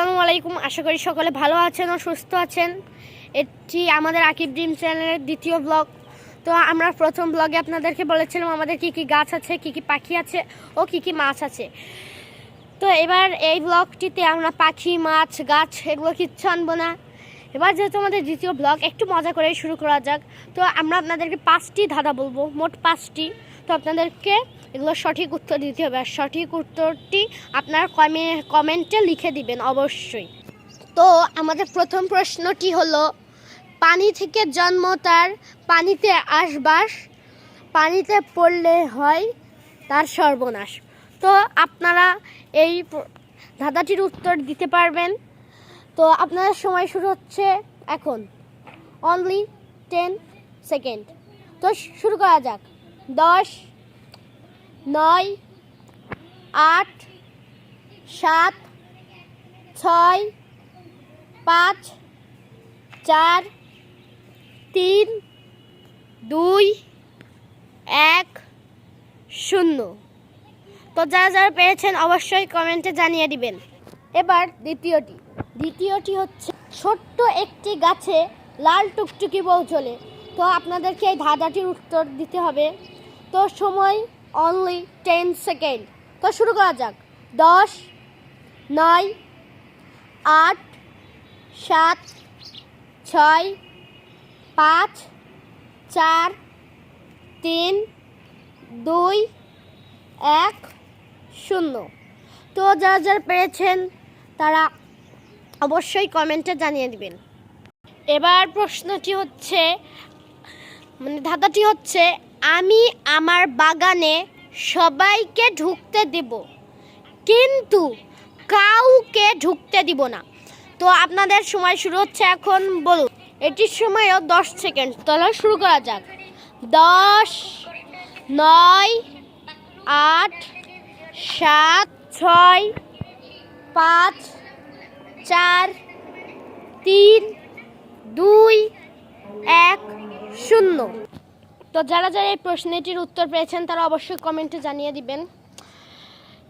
আসসালামু আলাইকুম। আশা করি সকলে ভালো আছেন ও সুস্থ আছেন। এটি আমাদের আকিব ড্রিম চ্যানেলের দ্বিতীয় ব্লগ। তো আমরা প্রথম ব্লগে আপনাদেরকে বলেছিলাম আমাদের কি কি গাছ আছে, কি কি পাখি আছে ও কি কি মাছ আছে। তো এবার এই ব্লগটিতে আমরা পাখি, মাছ, গাছ, এগুলো কিচ্ছু আনব না। এবার যেহেতু আমাদের দ্বিতীয় ব্লগ একটু মজা করে শুরু করা যাক। তো আমরা আপনাদেরকে পাঁচটি ধাঁধা বলব, মোট পাঁচটি। তো আপনাদেরকে এগুলো সঠিক উত্তর দিতে হবে। আর সঠিক উত্তরটি আপনার কমে কমেন্টে লিখে দিবেন, অবশ্যই। তো আমাদের প্রথম প্রশ্নটি হলো, পানি থেকে জন্ম তার পানিতে আসবাস, পানিতে পড়লে হয় তার সর্বনাশ। তো আপনারা এই ধাঁধাটির উত্তর দিতে পারবেন। তো আপনাদের সময় শুরু হচ্ছে এখন। অনলি টেন সেকেন্ড তো শুরু করা যাক। দশ, নয়, আট, সাত, ছয়, পাঁচ, চার, তিন, দুই, এক, শূন্য। তো যারা যারা পেয়েছেন অবশ্যই কমেন্টে জানিয়ে দিবেন। এবার দ্বিতীয়টি। দ্বিতীয়টি হচ্ছে ছোট্ট একটি গাছে লাল টুকটুকি বউ চলে। তো আপনাদেরকে এই ধাঁধাটির উত্তর দিতে হবে। তো সময় অনলি টেন সেকেন্ড তো শুরু করা যাক। দশ, নয়, আট, সাত, ছয়, পাঁচ, চার, তিন, দুই, এক, শূন্য। তো যারা যারা পেরেছেন তারা অবশ্যই কমেন্টে জানিয়ে দিবেন। এবার প্রশ্নটি হচ্ছে মানে ধাঁধাটি হচ্ছে, আমি আমার বাগানে সবাইকে ঢুকতে দেব, কিন্তু কাউকে ঢুকতে দিব না। তো আপনাদের সময় শুরু হচ্ছে এখন, বলুন। এটির সময়ও দশ সেকেন্ড, তাহলে শুরু করা যাক। দশ, নয়, আট, সাত, ছয়, পাঁচ চার, তিন, দুই, এক, শূন্য। তো যারা যারা এই প্রশ্নটির উত্তর পেয়েছেন, তারা অবশ্যই কমেন্টে জানিয়ে দিবেন।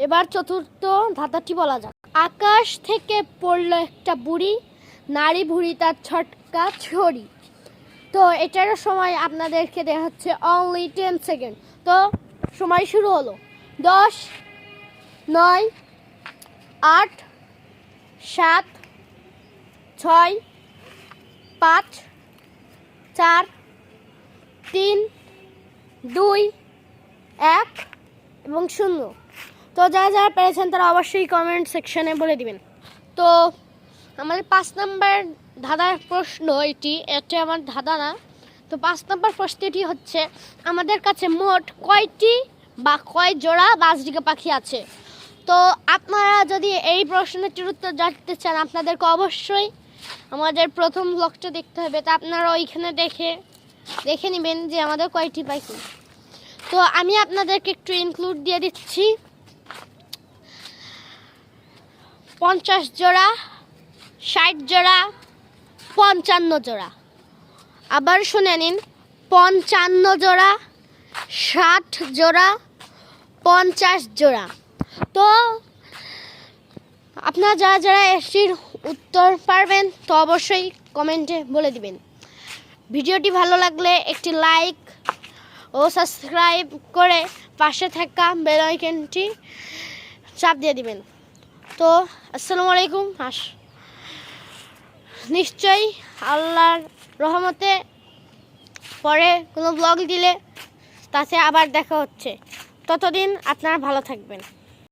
এবার চতুর্থ ধাঁধাটি বলা যাক। আকাশ থেকে পড়ল একটা বুড়ি নারী ভুড়ি তার ছটকা ছড়ি। তো এটারও সময় আপনাদেরকে দেওয়া হচ্ছে অনলি টেন সেকেন্ড তো সময় শুরু হলো। দশ, নয়, আট সাত, ছয়, পাঁচ, চার, তিন, দুই, এক এবং শূন্য। তো যারা যারা পেরেছেন তারা অবশ্যই কমেন্ট সেকশনে বলে দিবেন। তো আমাদের পাঁচ নাম্বার ধাঁধার প্রশ্ন এটি। এটা আমার ধাঁধা না। তো পাঁচ নাম্বার প্রশ্নটি হচ্ছে, আমাদের কাছে মোট কয়টি বা কয় জোড়া বাজরিকা পাখি আছে? তো আপনারা যদি এই প্রশ্নটির উত্তর জানতে চান, আপনাদেরকে অবশ্যই আমাদের প্রথম ব্লগটা দেখতে হবে। তা আপনারা ওইখানে দেখে দেখে নেবেন যে আমাদের কয়টি পাখি। তো আমি আপনাদেরকে একটু ইনক্লুড দিয়ে দিচ্ছি। পঞ্চাশ জোড়া, ষাট জোড়া, পঞ্চান্ন জোড়া। আবার শুনে নিন, পঞ্চান্ন জোড়া, ষাট জোড়া, পঞ্চাশ জোড়া। তো আপনারা যারা যারা এসটির উত্তর পারবেন, তো অবশ্যই কমেন্টে বলে দিবেন। ভিডিওটি ভালো লাগলে একটি লাইক ও সাবস্ক্রাইব করে পাশে থাকা বেল আইকনটি চাপ দিয়ে দিবেন। তো আসসালামু আলাইকুম। আস নিশ্চয়ই আল্লাহর রহমতে পরে কোনো ব্লগ দিলে তাতে আবার দেখা হচ্ছে। ততদিন আপনারা ভালো থাকবেন।